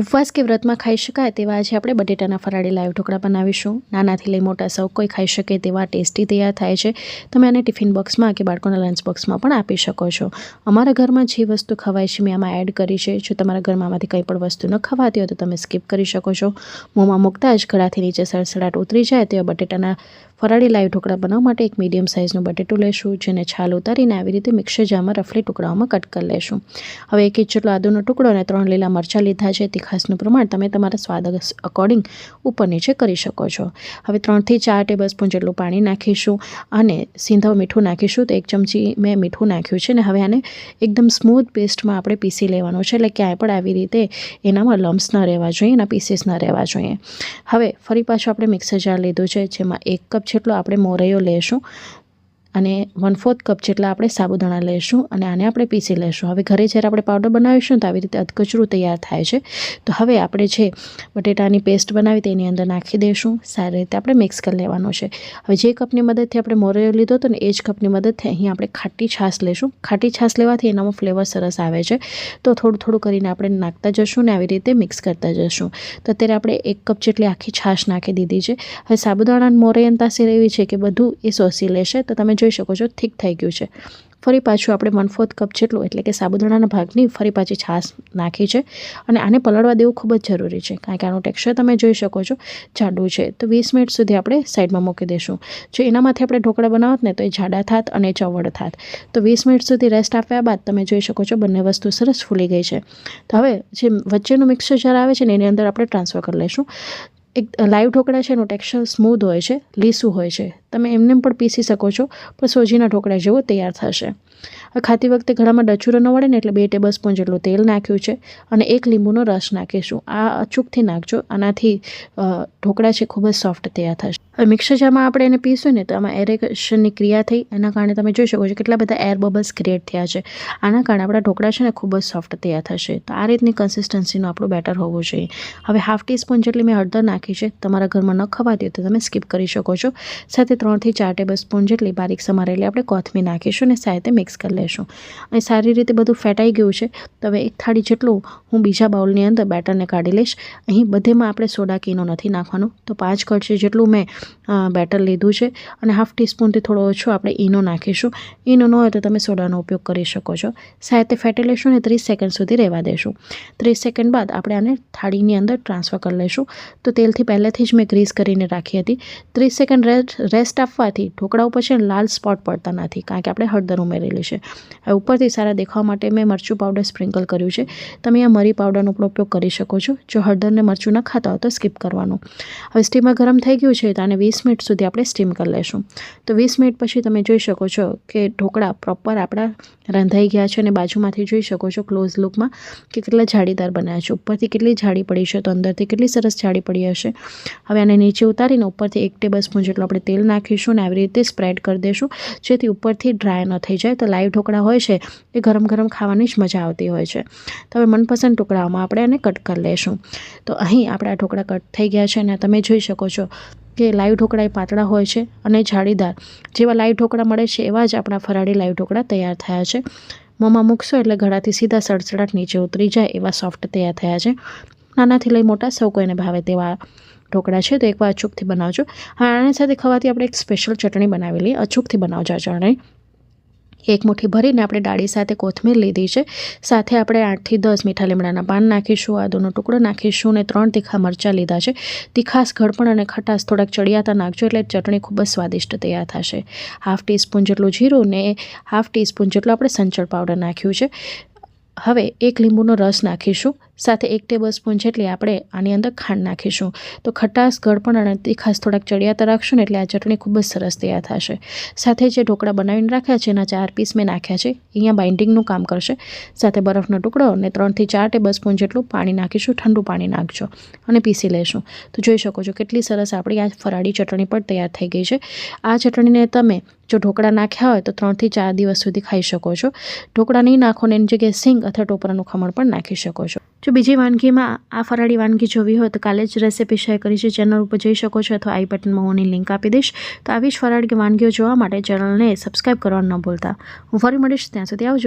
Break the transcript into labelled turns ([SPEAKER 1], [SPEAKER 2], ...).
[SPEAKER 1] ઉપવાસ કે વ્રતમાં ખાઈ શકાય તેવા આજે આપણે બટેટાના ફરાળી લાઈવ ઢોકળા બનાવીશું. નાનાથી લઈ મોટા સૌ કોઈ ખાઈ શકે તેવા ટેસ્ટી તૈયાર થાય છે. તમે આને ટિફિન બોક્સમાં કે બાળકોના લંચ બોક્સમાં પણ આપી શકો છો. અમારા ઘરમાં જે વસ્તુ ખવાય છે મેં આમાં એડ કરી છે. જો તમારા ઘરમાં આમાંથી કંઈ પણ વસ્તુ ન ખવાતી હોય તો તમે સ્કીપ કરી શકો છો. મોંમાં મૂકતા જ ગળાથી નીચે સડસડાટ ઉતરી જાય તેવા બટેટાના ફરાળી લાઈવ ઢોકળા બનાવવા માટે એક મીડિયમ સાઇઝનું બટેટું લેશું, જેને છાલ ઉતારીને આવી રીતે મિક્સર જારમાં રફલી ટુકડાઓમાં કટ કરી લેશું. હવે એક ઇંચ જેટલો આદુનો ટુકડો અને ત્રણ લીલા મરચાં લીધા છે. તીખાસનું પ્રમાણ તમે તમારા સ્વાદ અકોર્ડિંગ ઉપર નીચે કરી શકો છો. હવે ત્રણથી ચાર ટેબલ સ્પૂન જેટલું પાણી નાખીશું અને સિંધવ મીઠું નાખીશું. તો એક ચમચી મેં મીઠું નાખ્યું છે ને હવે આને એકદમ સ્મૂથ પેસ્ટમાં આપણે પીસી લેવાનું છે. એટલે ક્યાંય પણ આવી રીતે એનામાં લમ્સ ન રહેવા જોઈએ, એના પીસીસ ન રહેવા જોઈએ. હવે ફરી પાછું આપણે મિક્સર જાર લીધું છે, જેમાં એક કપ જેટલો આપણે મોરૈયો લેશું. અને વન ફોર્થ કપ જેટલા આપણે સાબુદાણા લઈશું અને આને આપણે પીસી લઈશું. હવે ઘરે જ્યારે આપણે પાવડર બનાવીશું તો આવી રીતે અધકચરું તૈયાર થાય છે. તો હવે આપણે જે બટેટાની પેસ્ટ બનાવી તેની અંદર નાખી દઈશું. સારી રીતે આપણે મિક્સ કરી લેવાનું છે. હવે જે કપની મદદથી આપણે મોરૈયો લીધો હતો ને એ જ કપની મદદથી અહીં આપણે ખાટી છાશ લઈશું. ખાટી છાશ લેવાથી એનામાં ફ્લેવર સરસ આવે છે. તો થોડું થોડું કરીને આપણે નાખતા જશું ને આવી રીતે મિક્સ કરતા જશું. તો અત્યારે આપણે એક કપ જેટલી આખી છાશ નાખી દીધી છે. હવે સાબુદાણા મોરૈયન તાસીર એવી છે કે બધું એ સોસી લેશે. તો તમે જોઈ શકો છો થીક થઈ ગયું છે. ફરી પાછું આપણે વન ફોર્થ કપ જેટલું, એટલે કે સાબુદાણાના ભાગની ફરી પાછી છાશ નાખી છે. અને આને પલળવા દેવું ખૂબ જ જરૂરી છે, કારણ કે આનું ટેક્સચર તમે જોઈ શકો છો, જાડું છે. તો વીસ મિનિટ સુધી આપણે સાઈડમાં મૂકી દઈશું જો એનામાંથી આપણે ઢોકળા બનાવત ને, તો એ જાડા થાત અને ચવડ થાત. તો વીસ મિનિટ સુધી રેસ્ટ આપ્યા બાદ તમે જોઈ શકો છો, બંને વસ્તુ સરસ ફૂલી ગઈ છે. તો હવે જે વચ્ચેનું મિક્સર જ્યારે આવે છે ને, એની અંદર આપણે ટ્રાન્સફર કરી લઈશું. એક લાઈવ ઢોકળા છે, એનું ટેક્સચર સ્મૂધ હોય છે, લીસું હોય છે. તમે એમને પણ પીસી શકો છો, પણ સોજીના ઢોકળા જેવો તૈયાર થશે. ખાતી વખતે ઘણામાં ડચુરો ન વળે ને એટલે બે ટેબલ સ્પૂન જેટલું તેલ નાખ્યું છે અને એક લીંબુનો રસ નાખીશું. આ અચૂકથી નાખજો, આનાથી ઢોકળા છે ખૂબ જ સોફ્ટ તૈયાર થશે. હવે મિક્સર જારમાં આપણે એને પીસું ને તો આમાં એરેશનની ક્રિયા થઈ, એના કારણે તમે જોઈ શકો છો કેટલા બધા એર બબલ્સ ક્રિએટ થયા છે. આના કારણે આપણા ઢોકળા છે ને ખૂબ જ સોફ્ટ તૈયાર થશે. તો આ રીતની કન્સિસ્ટન્સીનું આપણું બેટર હોવું જોઈએ. હવે હાફ ટીસ્પૂન જેટલી મેં હળદર નાખી છે, તમારા ઘરમાં ન ખવાતી તો તમે સ્કીપ કરી શકો છો. સાથે ત્રણથી ચાર ટેબલ સ્પૂન જેટલી બારીક સમારેલી આપણે કોથમી નાખીશું અને સાથે મિક્સ કરી લઈશું અને સારી રીતે બધું ફેટાઈ ગયું છે, તો હવે એક થાળી જેટલું હું બીજા બાઉલની અંદર બેટરને કાઢી લઈશ. અહીં બધેમાં આપણે સોડા કીનો નથી નાખવાનું, તો પાંચ કળશી જેટલું મેં બેટર લીધું છે અને હાફ ટીસ્પૂનથી થોડો ઓછો આપણે ઈનો નાખીશું. ઈનો ન હોય તો તમે સોડાનો ઉપયોગ કરી શકો છો. સાથે ફેટી લઈશું અને ત્રીસ સેકન્ડ સુધી રહેવા દઈશું ત્રીસ સેકન્ડ બાદ આપણે આને થાળીની અંદર ટ્રાન્સફર કરી લઈશું તો તેલથી પહેલેથી જ મેં ગ્રીસ કરીને રાખી હતી. ત્રીસ સેકન્ડ રેસ્ટ આપવાથી ઢોકળા ઉપર છે લાલ સ્પોટ પડતા નથી, કારણ કે આપણે હળદર ઉમેરેલી છે. હવે ઉપરથી સારા દેખાવા માટે મેં મરચું પાવડર સ્પ્રિંકલ કર્યું છે. તમે આ મરી પાવડરનો પણ ઉપયોગ કરી શકો છો. જો હળદરને મરચું ન ખાતા હોય તો સ્કીપ કરવાનું. હવે સ્ટીમર ગરમ થઈ ગયું છે, તો આને વીસ મિનિટ સુધી આપણે સ્ટીમ કરી લેશું. તો વીસ મિનિટ પછી તમે જોઈ શકો છો કે ઢોકળા પ્રોપર આપણા રંધાઈ ગયા છે અને બાજુમાંથી જોઈ શકો છો ક્લોઝ લુકમાં કે કેટલા જાળીદાર બન્યા છે. ઉપરથી કેટલી જાડી પડી છે તો અંદરથી કેટલી સરસ જાડી પડી હશે. હવે આને નીચે ઉતારીને ઉપરથી એક ટેબલ સ્પૂન જેટલું આપણે તેલ નાખીશું ને આવી રીતે સ્પ્રેડ કરી દઈશું જેથી ઉપરથી ડ્રાય ન થઈ જાય. તો લાઈવ ઢોકળા હોય છે એ ગરમ ગરમ ખાવાની જ મજા આવતી હોય છે. તો હવે મનપસંદ ટુકડાઓમાં આપણે એને કટ કરી લઈશું તો અહીં આપણા ઢોકળા કટ થઈ ગયા છે અને તમે જોઈ શકો છો કે લાઈવ ઢોકળા એ પાતળા હોય છે અને જાળીદાર. જેવા લાઈવ ઢોકળા મળે છે એવા જ આપણા ફરાળી લાઈવ ઢોકળા તૈયાર થયા છે. મોંમાં મૂકશો એટલે ગળાથી સીધા સડસડાટ નીચે ઉતરી જાય એવા સોફ્ટ તૈયાર થયા છે. નાનાથી લઈ મોટા સૌ કોઈને ભાવે તેવા ઢોકળા છે, તો એકવાર અચૂકથી બનાવજો. હા, આની સાથે ખવાથી આપણે એક સ્પેશિયલ ચટણી બનાવેલી, અચૂકથી બનાવજો આ ચટણી. એક મુઠ્ઠી ભરીને આપણે ડાળી સાથે કોથમીર લીધી છે. સાથે આપણે આઠથી દસ મીઠા લીમડાના પાન નાખીશું, આદુનો ટુકડો નાખીશું અને ત્રણ તીખા મરચાં લીધા છે. તીખાસ ગળપણ અને ખટાશ થોડાક ચડિયાતા નાખજો એટલે ચટણી ખૂબ જ સ્વાદિષ્ટ તૈયાર થશે. હાફ ટીસ્પૂન જેટલું જીરું ને હાફ ટીસ્પૂન જેટલું આપણે સંચળ પાવડર નાખ્યું છે. હવે એક લીંબુનો રસ નાખીશું. સાથે એક ટેબલ સ્પૂન જેટલી આપણે આની અંદર ખાંડ નાખીશું. તો ખટાશ, ગળપણ અને તીખાસ થોડાક ચડિયાતા રાખશું ને એટલે આ ચટણી ખૂબ જ સરસ તૈયાર થશે. સાથે જે ઢોકળા બનાવીને રાખ્યા છે, એના ચાર પીસ મેં નાખ્યા છે. અહીંયા બાઇન્ડિંગનું કામ કરશે. સાથે બરફનો ટુકડો અને ત્રણથી ચાર ટેબલ સ્પૂન જેટલું પાણી નાખીશું. ઠંડુ પાણી નાખજો અને પીસી લેશું. તો જોઈ શકો છો કેટલી સરસ આપણી આ ફરાળી ચટણી પણ તૈયાર થઈ ગઈ છે. આ ચટણીને તમે જો ઢોકળા નાખ્યા હોય તો ત્રણથી ચાર દિવસ સુધી ખાઈ શકો છો. ઢોકળા નહીં નાખો ને એની જગ્યાએ સિંગ અથવા ટોપરાનું ખમણ પણ નાખી શકો છો. જો બીજી વાનગીમાં આ ફરાળી વાનગી જોવી હોય તો કાલે જ રેસીપી શેર કરી છે. ચેનલ ઉપર જઈ શકો છો અથવા આઈ બટનમાં હું લિંક આપી દઈશ. તો આવી જ ફરાળી વાનગીઓ જોવા માટે ચેનલને સબસ્ક્રાઈબ કરવાનું ન ભૂલતા. હું ફરી મળીશ. ત્યાં સુધી આવજો.